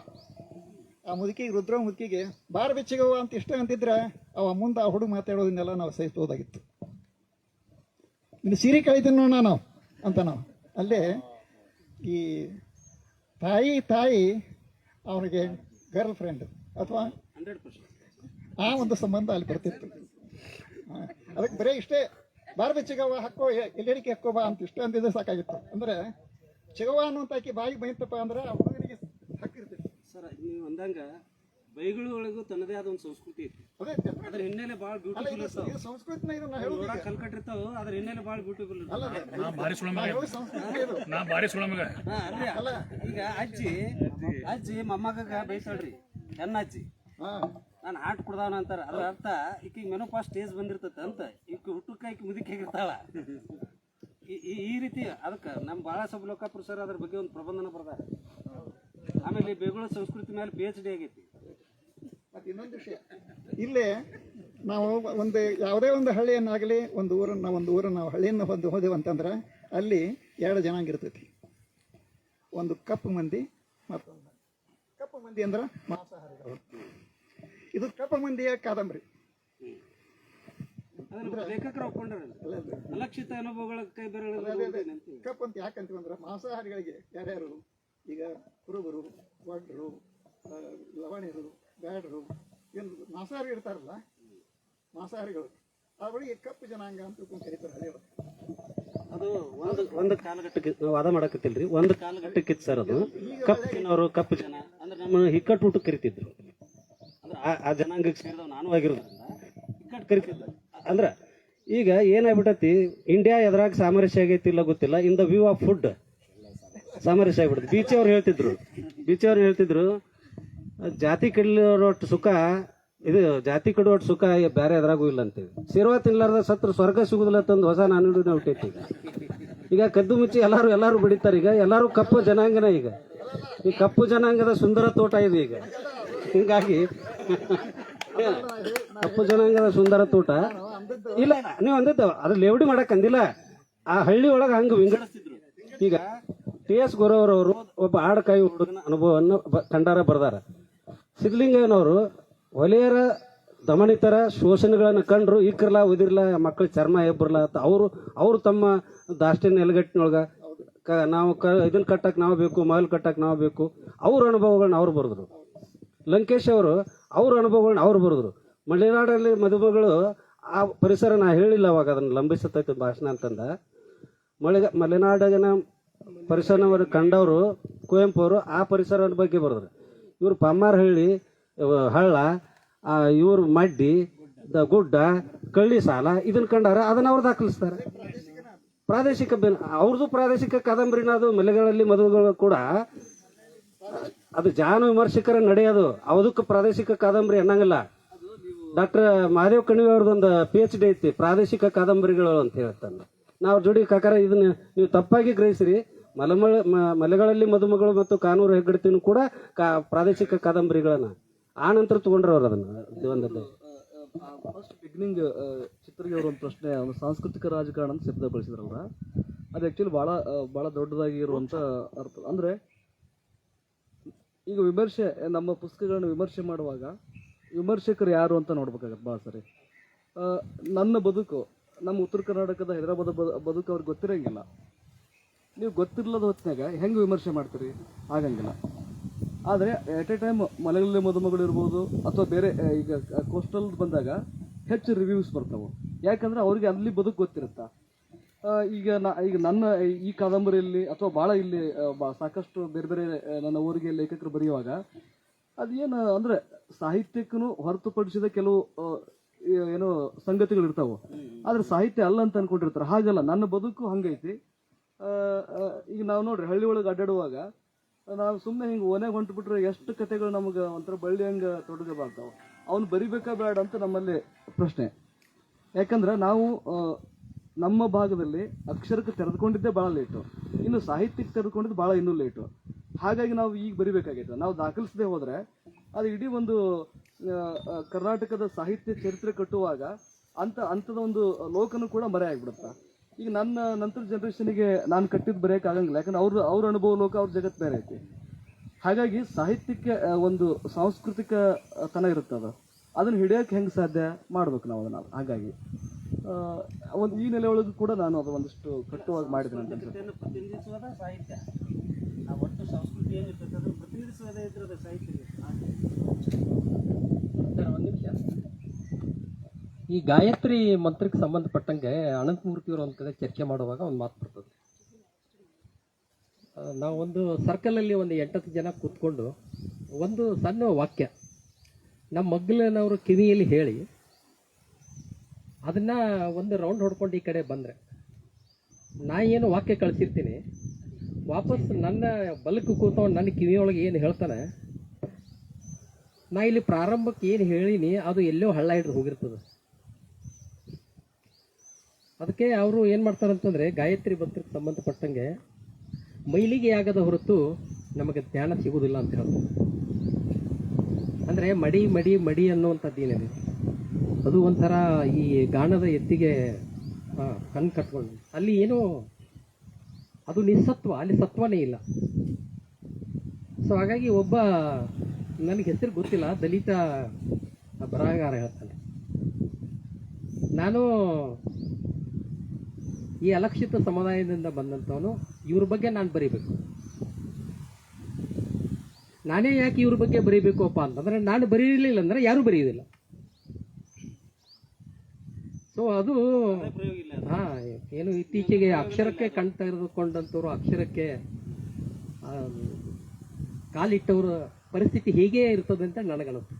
ಆ ಮುದುಕಿಗೆ ರುದ್ರ ಮುದುಕಿಗೆ ಬಾರ ಬೆಚ್ಚಿಗವ ಅಂತ ಇಷ್ಟ ಅಂತಿದ್ರೆ ಅವ ಮುಂದೆ ಆ ಹುಡುಗ ಮಾತಾಡೋದನ್ನೆಲ್ಲ ನಾವು ಸಹಿಸಬಹುದಾಗಿತ್ತು. ಇನ್ನು ಸೀರೆ ಕಳಿತೀನಿ ನೋಡೋಣ ನಾನು ಅಂತ ನಾವು. ಅಲ್ಲೇ ಈ ತಾಯಿ ತಾಯಿ ಅವನಿಗೆ ಗರ್ಲ್ ಫ್ರೆಂಡ್ ಅಥವಾ ಆ ಒಂದು ಸಂಬಂಧ ಅಲ್ಲಿ ಬರ್ತಿತ್ತು. ಅದಕ್ಕೆ ಬರೀ ಇಷ್ಟೇ ಬಾರ ಚಿಗವ್ವ ಹಾಕೋ ಎಲ್ಲೆಡಿಕೆ ಹಾಕೋ ಬಾ ಅಂತ ಇಷ್ಟ ಅಂದಿದ್ರೆ ಸಾಕಾಗಿತ್ತು ಅಂದ್ರೆ ಚಿಗವ್ವ ಅನ್ನುವಂತ ಆಕಿ ಬಾಯಿಗೆ ಬೈತಪ್ಪ ಅಂದ್ರೆ ಆ ಹುಡುಗನಿಗೆ ಹಕ್ಕಿರ್ತಿತ್ತು ಸರ್, ನೀವು ಅಂದಂಗ ಬೈಗಳು ಒಳಗೂ ತನ್ನದೇ ಆದ ಒಂದು ಸಂಸ್ಕೃತಿ ಐತಿ. ಅದೇ ಅದ್ರ ಹಿನ್ನೆಲೆ ಭಾಳ ಬ್ಯೂಟಿಫುಲ್ ಸಂಸ್ಕೃತಿ ಇರ್ತಾವ. ಇದು ಸಂಸ್ಕೃತಿನ ಇದು ನಾ ಹೇಳುದು ನೋಡಕ್ ಕಲ್ಕಟ್ಟಿರ್ತಾವ ಅದ್ರ ಹಿನ್ನೆಲೆ ಭಾಳ ಬ್ಯೂಟಿಫುಲ್ ಇರ್ತಾವ. ನಾ ನಾ ಅಲ್ಲ. ಈಗ ಅಜ್ಜಿ ಅಜ್ಜಿ ಮೊಮ್ಮಗ ಬೈತಾಳ್ರಿ ಹೆಣ್ಣ ಅಜ್ಜಿ ನಾನ್ ಹಾಟ್ ಕುಡ್ದಾವನ ಅಂತಾರ. ಅದ್ರ ಅರ್ಥ ಈಕಿಗೆ ಮೆನೋಪಾ ಸ್ಟೇಜ್ ಬಂದಿರ್ತೈತೆ ಅಂತ. ಈಕಿ ಹುಟ್ಟುಕ ಈಕಿ ಮುದುಕಿ ಆಗಿರ್ತಾಳ ಈ- ಈ- ಈ ರೀತಿ ಅದಕ್ಕೆ ನಮ್ಮ ಬಾಳ ಸಬ್ ಲೋಕಾಪುರ ಸರ್ ಅದ್ರ ಬಗ್ಗೆ ಒಂದು ಪ್ರಬಂಧನ ಬರ್ದಾರ. ಆಮೇಲೆ ಬೇಗುಳ ಸಂಸ್ಕೃತಿ ಮೇಲೆ ಪಿ ಎಚ್ ಡಿ ಆಗೈತಿ. ಇನ್ನೊಂದು ವಿಷಯ. ಇಲ್ಲೇ ನಾವು ಒಂದು ಯಾವುದೇ ಒಂದು ಹಳ್ಳಿಯನ್ನಾಗಲಿ ಒಂದು ಊರನ್ನ ಒಂದು ಊರನ್ನ ನಾವು ಹಳ್ಳಿಯನ್ನು ಹೊಂದು ಹೋದೆವು ಅಂತಂದ್ರೆ ಅಲ್ಲಿ ಎರಡು ಜನಾಂಗ ಇರ್ತೈತಿ. ಒಂದು ಕಪ್ಪು ಮಂದಿ ಮತ್ತೊಂದು ಕಪ್ಪು ಮಂದಿ ಅಂದ್ರೆ ಮಾಂಸಾಹಾರಿಗಳು. ಇದು ಕಪ್ಪು ಮಂದಿಯ ಕಾದಂಬರಿ. ಅಲಕ್ಷಿತ ಅನುಭವಗಳ ಕೈ ಕಪ್ಪು ಅಂತ ಯಾಕಂತೀವಿ ಅಂದ್ರೆ ಮಾಂಸಾಹಾರಿಗಳಿಗೆ ಯಾರ್ಯಾರು? ಈಗ ಕುರುಬರು ಒಡ್ರು ಲವಣಿಯರು ಲವಣಿರು ಬ್ಯಾಡರು. ಏನು ಮಾಂಸಾಹಾರಿ ಇರ್ತಾರಲ್ಲ ಮಾಂಸಾಹಾರಿಗಳು. ಅವಳಿಗೆ ಕಪ್ಪು ಜನಾಂಗ ಅಂತ ಕರೀತಾರೆ, ಅದು ಒಂದು ಒಂದು ಕಾಲಘಟ್ಟಕ್ಕೆ ವಾದ ಮಾಡಕತ್ತಿಲ್ರಿ. ಒಂದು ಕಾಲಘಟ್ಟಕ್ಕೆ ಸರ್ ಅದು. ಕಪ್ಪು ಜನವರು ಕಪ್ಪು ಜನ, ಅಂದ್ರೆ ನಮ್ಮ ಹಿಕ್ಕಟ್ಟು ಊಟ ಕರಿತಿದ್ರು. ಅಂದ್ರೆ ಆ- ಜನಾಂಗಕ್ಕೆ ಸೇರಿದವ್ ನಾನು ಆಗಿರೋದ್ರಿಂದ ಹಿಕ್ಕಟ್ಟು ಕರಿತಿದ್ರು. ಅಂದ್ರೆ ಈಗ ಏನಾಗ್ಬಿಟ್ಟತಿ ಇಂಡಿಯಾ ಎದ್ರಾಗ ಸಾಮರಸ್ಯ ಆಗೈತಿ ಇಲ್ಲ ಗೊತ್ತಿಲ್ಲ in the view of food ಸಾಮರಸ್ಯ ಆಗ್ಬಿಡುತ್ತೆ ಬೀಚ್ ಅವ್ರು ಹೇಳ್ತಿದ್ರು. ಬೀಚ್ ಅವ್ರು ಹೇಳ್ತಿದ್ರು ಜಾತಿ ಕಡಲಿರೋಟ್ ಸುಖ, ಇದು ಜಾತಿ ಕಡುವಟ್ ಸುಖ ಬೇರೆ ಅದ್ರಾಗೂ ಇಲ್ಲ ಅಂತೇಳಿ ಸೇರುವ ತಿನ್ಲಾರ್ದ ಸತ್ರ ಸ್ವರ್ಗ ಸಿಗುದಿಲ್ಲ ತಂದು ಹೊಸ ನಾನುಡಿನ ಹುಟ್ಟೈತಿ ಈಗ. ಕದ್ದು ಮುಚ್ಚಿ ಎಲ್ಲರೂ ಎಲ್ಲಾರು ಬಿಡಿತಾರೆ ಈಗ. ಎಲ್ಲಾರು ಕಪ್ಪು ಜನಾಂಗನ ಈಗ. ಈ ಕಪ್ಪು ಜನಾಂಗದ ಸುಂದರ ತೋಟ ಇದೆ ಈಗ. ಹಿಂಗಾಗಿ ಕಪ್ಪು ಜನಾಂಗದ ಸುಂದರ ತೋಟ. ಇಲ್ಲ, ನೀವು ಅಂದಿದ್ದ ಅದ್ರ ಲೇವಡಿ ಮಾಡಕ್ ಅಂದಿಲ್ಲ. ಆ ಹಳ್ಳಿ ಒಳಗೆ ಹಂಗ ವಿಂಗಡಿಸ್ತಿದ್ರು ಈಗ ಟಿ ಎಸ್ ಗುರವರವರು ಒಬ್ಬ ಆಡಕಾಯಿ ಹುಡುಗನ ಅನುಭವವನ್ನು ಕಂಡಾರ ಬರ್ದಾರ. ಸಿದ್ಧಲಿಂಗಯ್ಯನವರು ಹೊಲೆಯರ ದಮನಿತರ ಶೋಷಣೆಗಳನ್ನು ಕಂಡ್ರು ಇಕ್ರಲ್ಲ ಉದಿರ್ಲ ಮಕ್ಕಳ ಚರ್ಮ ಹೆಬ್ಬರ್ಲ ಅಂತ ಅವರು ಅವರು ತಮ್ಮ ದಾಷ್ಟಿನ ನೆಲಗಟ್ಟಿನೊಳಗ ಕ, ನಾವು ಕ ಇದನ್ನ ಕಟ್ಟಕ್ಕೆ ನಾವು ಬೇಕು, ಮಹಲ್ ಕಟ್ಟಕ್ಕೆ ನಾವು ಬೇಕು, ಅವ್ರ ಅನುಭವಗಳನ್ನ ಅವ್ರು ಬರೆದ್ರು. ಲಂಕೇಶ್ ಅವರು ಅವ್ರ ಅನುಭವಗಳನ್ನ ಅವ್ರು ಬರೆದ್ರು. ಮಲೆನಾಡಲ್ಲಿ ಮದುವೆಗಳು ಆ ಪರಿಸರ ನಾ ಹೇಳಿಲ್ಲ ಅವಾಗ, ಅದನ್ನು ಲಂಬಿಸತೈತೆ ಭಾಷಣ ಅಂತಂದ. ಮಳೆಗ, ಮಲೆನಾಡಿನ ಪರಿಸರವನ್ನು ಕಂಡವರು ಕುವೆಂಪು ಅವರು ಆ ಪರಿಸರದ ಬಗ್ಗೆ ಬರೆದ್ರು. ಇವರು ಪಮ್ಮಾರಹಳ್ಳಿ ಹಳ್ಳ ಇವ್ರು ಮಡ್ಡಿ, ದ ಗುಡ್ಡ, ಕಳ್ಳಿ ಸಾಲ ಇದನ್ನ ಕಂಡಾರ ಅದನ್ನ ಅವ್ರು ದಾಖಲಿಸ್ತಾರೆ. ಪ್ರಾದೇಶಿಕ ಬೆನ್ ಅವ್ರದ್ದು ಪ್ರಾದೇಶಿಕ ಕಾದಂಬರಿನ ಅದು ಮಲೆಗಳಲ್ಲಿ ಮದುವೆಗಳು ಕೂಡ ಅದು ಜಾನ ವಿಮರ್ಶಕರ ನಡೆಯೋದು ಅವಧಕ್ಕೆ ಪ್ರಾದೇಶಿಕ ಕಾದಂಬರಿ ಅನ್ನಂಗಿಲ್ಲ. ಡಾಕ್ಟರ್ ಮಹಾದೇವ್ ಕಣಿವೆ ಅವ್ರದ್ದೊಂದು ಪಿ ಎಚ್ ಡಿ ಐತಿ, ಪ್ರಾದೇಶಿಕ ಕಾದಂಬರಿಗಳು ಅಂತ ಹೇಳ್ತಾನೆ. ನಾವು ಜೋಡಿ ಕಾಕಾರ ಇದನ್ನ ನೀವು ತಪ್ಪಾಗಿ ಗ್ರಹಿಸಿರಿ. ಮಲಮಳ ಮಲೆಗಳಲ್ಲಿ ಮದುಮಗಳು ಮತ್ತು ಕಾನೂರು ಹೆಗ್ಗಡತಿನೂ ಕೂಡ ಕಾ, ಪ್ರಾದೇಶಿಕ ಕಾದಂಬರಿಗಳನ್ನ ಆ ನಂತರ ತಗೊಂಡ್ರವ್ರು ಅದನ್ನ ಒಂದದ್ದು ಫಸ್ಟ್ ಬಿಗಿನಿಂಗ್ ಚಿತ್ರಗೆ ಅವರು ಒಂದು ಪ್ರಶ್ನೆ, ಒಂದು ಸಾಂಸ್ಕೃತಿಕ ರಾಜಕಾರಣ ಅಂತ ಶಬ್ದ ಬಳಸಿದ್ರಲ್ಲ ಅದು ಆ್ಯಕ್ಚುಲಿ ಭಾಳ ಭಾಳ ದೊಡ್ಡದಾಗಿ ಇರುವಂಥ ಅರ್ಥ. ಅಂದರೆ, ಈಗ ವಿಮರ್ಶೆ, ನಮ್ಮ ಪುಸ್ತಕಗಳನ್ನ ವಿಮರ್ಶೆ ಮಾಡುವಾಗ, ವಿಮರ್ಶಕರು ಯಾರು ಅಂತ ನೋಡ್ಬೇಕಾಗತ್ತೆ ಭಾಳ ಸರಿ. ನನ್ನ ಬದುಕು, ನಮ್ಮ ಉತ್ತರ ಕರ್ನಾಟಕದ ಹೈದರಾಬಾದ್ ಬದು- ಬದುಕು ಅವ್ರಿಗೆ ಗೊತ್ತಿರಂಗಿಲ್ಲ. ನೀವು ಗೊತ್ತಿರ್ಲದ ಹೊತ್ತಿನಾಗ ಹೆಂಗೆ ವಿಮರ್ಶೆ ಮಾಡ್ತೀರಿ? ಆಗಂಗಿಲ್ಲ. ಆದರೆ at a time Malegalalli Madumagalu ಇರ್ಬೋದು ಅಥವಾ ಬೇರೆ ಈಗ ಕೋಸ್ಟಲ್ ಬಂದಾಗ ಹೆಚ್ಚು ರಿವ್ಯೂಸ್ ಬರ್ತಾವೆ. ಯಾಕಂದ್ರೆ ಅವ್ರಿಗೆ ಅಲ್ಲಿ ಬದುಕು ಗೊತ್ತಿರುತ್ತಾ. ಈಗ ನಾ, ಈಗ ನನ್ನ, ಈ ಕಾದಂಬರಿಯಲ್ಲಿ ಅಥವಾ ಭಾಳ ಇಲ್ಲಿ ಸಾಕಷ್ಟು ಬೇರೆ ಬೇರೆ ನನ್ನ ಊರಿಗೆ ಲೇಖಕರು ಬರೆಯುವಾಗ ಅದೇನು, ಅಂದರೆ ಸಾಹಿತ್ಯಕ್ಕೂ ಹೊರತುಪಡಿಸಿದ ಕೆಲವು ಏನು ಸಂಗತಿಗಳು ಇರ್ತಾವೆ ಆದ್ರೆ ಸಾಹಿತ್ಯ ಅಲ್ಲ ಅಂತ ಅನ್ಕೊಂಡಿರ್ತಾರೆ. ಹಾಗಲ್ಲ, ನನ್ನ ಬದುಕು ಹಂಗೈತಿ. ಈಗ ನಾವು ನೋಡ್ರಿ ಹಳ್ಳಿ ಒಳಗೆ ಅಡ್ಡಾಡುವಾಗ ನಾವು ಸುಮ್ಮನೆ ಹಿಂಗೆ ಓನ್ಯಾಗ ಹೊಂಟ್ಬಿಟ್ರೆ ಎಷ್ಟು ಕತೆಗಳು ನಮಗೆ ಒಂಥರ ಬಳ್ಳಿ ಹಂಗೆ ತೊಡಗೆ ಬರ್ತಾವೆ ಅವ್ನು ಬರಿಬೇಕಾ ಬೇಡ ಅಂತ ನಮ್ಮಲ್ಲಿ ಪ್ರಶ್ನೆ. ಯಾಕಂದ್ರೆ ನಾವು ನಮ್ಮ ಭಾಗದಲ್ಲಿ ಅಕ್ಷರಕ್ಕೆ ತೆರೆದುಕೊಂಡಿದ್ದೇ ಭಾಳ ಲೇಟು ಇನ್ನು ಸಾಹಿತ್ಯಕ್ಕೆ ತೆರೆದುಕೊಂಡಿದ್ದು ಭಾಳ ಇನ್ನೂ ಲೇಟು ಹಾಗಾಗಿ ನಾವು ಈಗ ಬರಿಬೇಕಾಗಿತ್ತು ನಾವು ದಾಖಲಿಸದೆ ಹೋದರೆ ಅದು ಇಡೀ ಒಂದು ಕರ್ನಾಟಕದ ಸಾಹಿತ್ಯ ಚರಿತ್ರೆ ಕಟ್ಟುವಾಗ ಅಂತ, ಅಂಥದ ಒಂದು ಲೋಕನೂ ಕೂಡ ಮರೆ ಆಗ್ಬಿಡುತ್ತೆ ಈಗ ನನ್ನ ನಂತರ ಜನ್ರೇಷನಿಗೆ ನಾನು ಕಟ್ಟಿದ್ದು ಬರೆಯಕ್ಕೆ ಆಗಂಗಿಲ್ಲ. ಯಾಕಂದ್ರೆ ಅವ್ರ ಅವ್ರ ಅನುಭವ ಲೋಕ ಅವ್ರ ಜಗತ್ತು ಬೇರೆ ಐತಿ. ಹಾಗಾಗಿ ಸಾಹಿತ್ಯಕ್ಕೆ ಒಂದು ಸಾಂಸ್ಕೃತಿಕ ತನ ಇರುತ್ತದ. ಅದನ್ನ ಹಿಡಿಯೋಕೆ ಹೆಂಗೆ ಸಾಧ್ಯ? ಮಾಡ್ಬೇಕು ನಾವು ಅದನ್ನ. ಹಾಗಾಗಿ ಒಂದು ಈ ನೆಲೆ ಒಳಗೂ ಕೂಡ ನಾನು ಅದು ಒಂದಿಷ್ಟು ಕಟ್ಟುವಾಗಿ ಮಾಡಿದ್ದೇನೆ ಅಂತ ಪ್ರತಿನಿಧಿಸುವುದ ಸಾಹಿತ್ಯ? ಆ ಒಟ್ಟು ಸಂಸ್ಕೃತಿ ಏನಿರ್ತದೆ ಅದನ್ನು ಪ್ರತಿನಿಧಿಸುವುದೇ ಇದ್ರದ ಸಾಹಿತ್ಯ. ಈ ಗಾಯತ್ರಿ ಮಂತ್ರಕ್ಕೆ ಸಂಬಂಧಪಟ್ಟಂಗೆ ಅನಂತಮೂರ್ತಿಯವರು ಒಂದು ಕಡೆ ಚರ್ಚೆ ಮಾಡುವಾಗ ಒಂದು ಮಾತು ಬರ್ತದೆ. ನಾವೊಂದು ಸರ್ಕಲಲ್ಲಿ ಒಂದು ಎಂಟತ್ತು ಜನ ಕೂತ್ಕೊಂಡು ಒಂದು ಸಣ್ಣ ವಾಕ್ಯ ನಮ್ಮ ಮಗ್ಲನವರು ಕಿವಿಯಲ್ಲಿ ಹೇಳಿ ಅದನ್ನು ಒಂದು ರೌಂಡ್ ಹೊಡ್ಕೊಂಡು ಈ ಕಡೆ ಬಂದರೆ. ನಾ ಏನು ವಾಕ್ಯ ಕಳಿಸಿರ್ತೀನಿ, ವಾಪಸ್ ನನ್ನ ಬಲಕ್ಕೆ ಕೂತವನು ನನ್ನ ಕಿವಿಯೊಳಗೆ ಏನು ಹೇಳ್ತಾನೆ, ನಾ ಇಲ್ಲಿ ಪ್ರಾರಂಭಕ್ಕೆ ಏನು ಹೇಳಿನಿ, ಅದು ಎಲ್ಲೋ ಹಳ್ಳ ಹಿಡಿದು ಹೋಗಿರ್ತದೆ. ಅದಕ್ಕೆ ಅವರು ಏನು ಮಾಡ್ತಾರಂತಂದ್ರೆ ಗಾಯತ್ರಿ ಮಂತ್ರಕ್ಕೆ ಸಂಬಂಧಪಟ್ಟಂಗೆ ಮೈಲಿಗೆ ಆಗದ ಹೊರತು ನಮಗೆ ಧ್ಯಾನ ಸಿಗುವುದಿಲ್ಲ ಅಂತ ಹೇಳ್ತಾರೆ. ಅಂದರೆ ಮಡಿ ಮಡಿ ಮಡಿ ಅನ್ನುವಂಥದ್ದು ಏನಿದೆ? ಅದು ಒಂಥರ ಈ ಗಾಣದ ಎತ್ತಿಗೆ ಕಣ್ಣು ಕಣ್ ಕಟ್ಕೊಂಡು. ಅಲ್ಲಿ ಏನು ಅದು ನಿಸ್ಸತ್ವ, ಅಲ್ಲಿ ಸತ್ವನೇ ಇಲ್ಲ. ಸೊ ಹಾಗಾಗಿ ಒಬ್ಬ, ನನಗೆ ಹೆಸರು ಗೊತ್ತಿಲ್ಲ, ದಲಿತ ಬರಹಗಾರ ಹೇಳ್ತಾನೆ. ನಾನು ಈ ಅಲಕ್ಷಿತ ಸಮುದಾಯದಿಂದ ಬಂದಂಥವನು ಇವ್ರ ಬಗ್ಗೆ ನಾನು ಬರೀಬೇಕು. ನಾನೇ ಯಾಕೆ ಇವ್ರ ಬಗ್ಗೆ ಬರೀಬೇಕು ಅಪ್ಪ ಅಂತಂದ್ರೆ ನಾನು ಬರೀಲಿಲ್ಲ ಅಂದ್ರೆ ಯಾರೂ ಬರೆಯೋದಿಲ್ಲ ಸೊ ಅದು ಹಾ ಏನು ಇತ್ತೀಚೆಗೆ ಅಕ್ಷರಕ್ಕೆ ಕಣ್ ತೆಗೆದುಕೊಂಡಂಥವ್ರು ಅಕ್ಷರಕ್ಕೆ ಕಾಲಿಟ್ಟವರ ಪರಿಸ್ಥಿತಿ ಹೇಗೆ ಇರ್ತದೆ ಅಂತ ನನಗನ್ನಿಸ್ತು.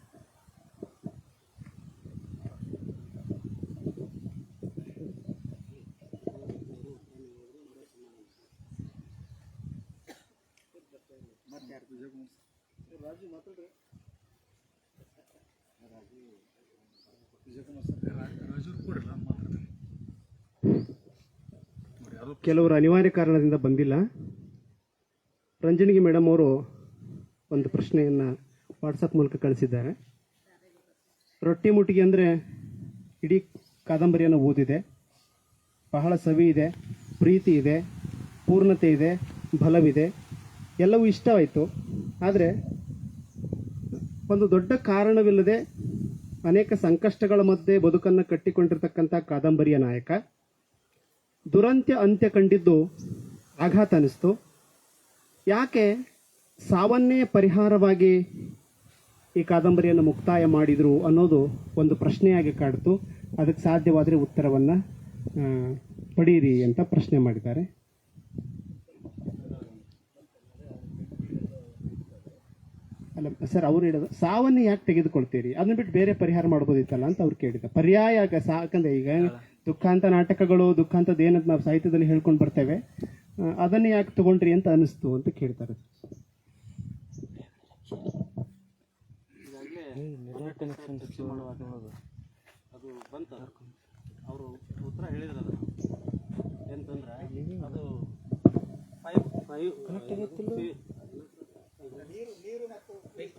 ಕೆಲವರು ಅನಿವಾರ್ಯ ಕಾರಣದಿಂದ ಬಂದಿಲ್ಲ. ರಂಜನಿಗೆ ಮೇಡಮ್ ಅವರು ಒಂದು ಪ್ರಶ್ನೆಯನ್ನು ವಾಟ್ಸಪ್ ಮೂಲಕ ಕಳಿಸಿದ್ದಾರೆ. ರೊಟ್ಟಿ ಮುಟ್ಟಿಗೆ ಅಂದರೆ ಇಡೀ ಕಾದಂಬರಿಯನ್ನು ಓದಿದೆ. ಬಹಳ ಸವಿ ಇದೆ, ಪ್ರೀತಿ ಇದೆ, ಪೂರ್ಣತೆ ಇದೆ, ಬಲವಿದೆ. ಎಲ್ಲವೂ ಇಷ್ಟವಾಯಿತು. ಆದರೆ ಒಂದು ದೊಡ್ಡ ಕಾರಣವಿಲ್ಲದೆ ಅನೇಕ ಸಂಕಷ್ಟಗಳ ಮಧ್ಯೆ ಬದುಕನ್ನು ಕಟ್ಟಿಕೊಂಡಿರ್ತಕ್ಕಂಥ ಕಾದಂಬರಿಯ ನಾಯಕ. ದುರಂತ್ಯ ಅಂತ್ಯ ಕಂಡಿದ್ದು ಆಘಾತ ಅನ್ನಿಸ್ತು ಯಾಕೆ ಸಾವನ್ನೇ ಪರಿಹಾರವಾಗಿ ಈ ಕಾದಂಬರಿಯನ್ನು ಮುಕ್ತಾಯ ಮಾಡಿದರು ಅನ್ನೋದು ಒಂದು ಪ್ರಶ್ನೆಯಾಗಿ ಕಾಡ್ತು. ಅದಕ್ಕೆ ಸಾಧ್ಯವಾದರೆ ಉತ್ತರವನ್ನು ಪಡೀರಿ ಅಂತ ಪ್ರಶ್ನೆ ಮಾಡಿದ್ದಾರೆ. ಅಲ್ಲ ಸರ್ ಅವ್ರು ಹೇಳಿದ ಸಾವನ್ನ ಯಾಕೆ ತೆಗೆದುಕೊಳ್ತೀರಿ? ಅದನ್ನ ಬಿಟ್ಟು ಬೇರೆ ಪರಿಹಾರ ಮಾಡ್ಬೋದಿತ್ತಲ್ಲ ಅಂತ ಅವ್ರು ಕೇಳಿದ. ಪರ್ಯಾಯ ಯಾಕಂದ್ರೆ ಈಗ ದುಃಖಾಂತ ನಾಟಕಗಳು ದುಃಖಾಂತದ ಏನಂತ ನಾವು ಸಾಹಿತ್ಯದಲ್ಲಿ ಹೇಳ್ಕೊಂಡು ಬರ್ತೇವೆ. ಅದನ್ನು ಯಾಕೆ ತಗೊಂಡ್ರಿ ಅಂತ ಅನಿಸ್ತು ಅಂತ ಕೇಳ್ತಾರೆ. ಅದು ಬಂತ? ಅವರು ಉತ್ತರ ಹೇಳಿದ್ರಲ್ಲ. ಎಂತಂದ್ರೆ ಅದು ಫೈವ್ ಫೈವ್